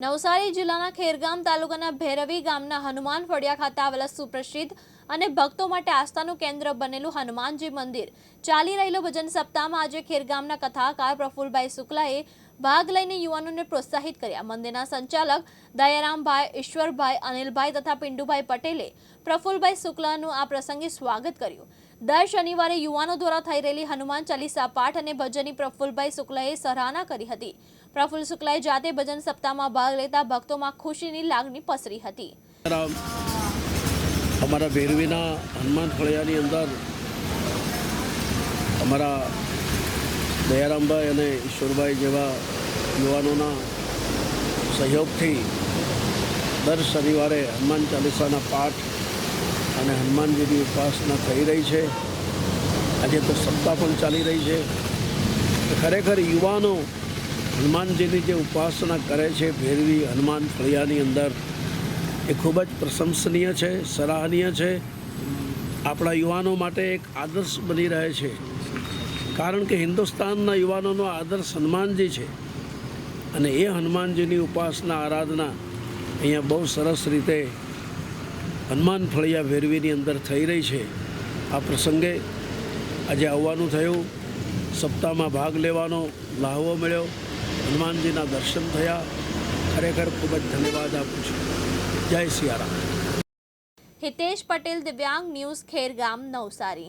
નવસારી જિલ્લાના ખેરગામ તાલુકાના ભૈરવી ગામના હનુમાન ફળિયા ખાતે આવેલા સુપ્રસિદ્ધ અને ભક્તો માટે આસ્થાનું કેન્દ્ર બનેલું હનુમાનજી મંદિર. ચાલી રહેલો ભજન સપ્તાહમાં આજે ખેરગામના કથાકાર પ્રફુલભાઈ શુક્લાએ ભાગ લઈને યુવાનોને પ્રોત્સાહિત કર્યા. મંદિરના સંચાલક દયારામભાઈ, ઈશ્વરભાઈ, અનિલભાઈ તથા પિંડુભાઈ પટેલે પ્રફુલભાઈ શુક્લાનું આ પ્રસંગે સ્વાગત કર્યું. દર શનિવારે યુવાનો દ્વારા થઈ રહેલી હનુમાન ચાલીસા પાઠ અને ભજનની પ્રફુલભાઈ શુક્લાએ સરાહના કરી હતી. પ્રફુલ શુક્લાએ જાતે ભજન સપ્તાહમાં ભાગ લેતા ભક્તોમાં ખુશીની લાગણી પસરી હતી. અમારા ભેરવીના હનુમાન ફળિયાની અંદર અમારા દયારામભાઈ અને ઈશ્વરભાઈ જેવા યુવાનોના સહયોગથી દર શનિવારે હનુમાન ચાલીસાના પાઠ અને હનુમાનજીની ઉપાસના થઈ રહી છે. આજે તો સત્તા પણ ચાલી રહી છે. ખરેખર યુવાનો હનુમાનજીની જે ઉપાસના કરે છે, ભેરવી હનુમાન ફળિયાની અંદર એ ખૂબ જ પ્રશંસનીય છે, સરાહનીય છે. આપણા યુવાનો માટે એક આદર્શ બની રહે છે. કારણ કે હિન્દુસ્તાનના યુવાનોનો આદર્શ હનુમાનજી છે. અને એ હનુમાનજીની ઉપાસના, આરાધના અહીંયા બહુ સરસ રીતે હનુમાન ફળિયા ભેરવીની અંદર થઈ રહી છે. આ પ્રસંગે આજે આવવાનું થયું. સપ્તાહમાં ભાગ લેવાનો લાહવો મળ્યો. હનુમાનજીના દર્શન થયા. ખરેખર ખૂબ જ ધન્યવાદ આપું છું. જય સિયારામ. હિતેશ પટેલ દિવ્યાંગ ન્યૂઝ ખેરગામ નવસારી.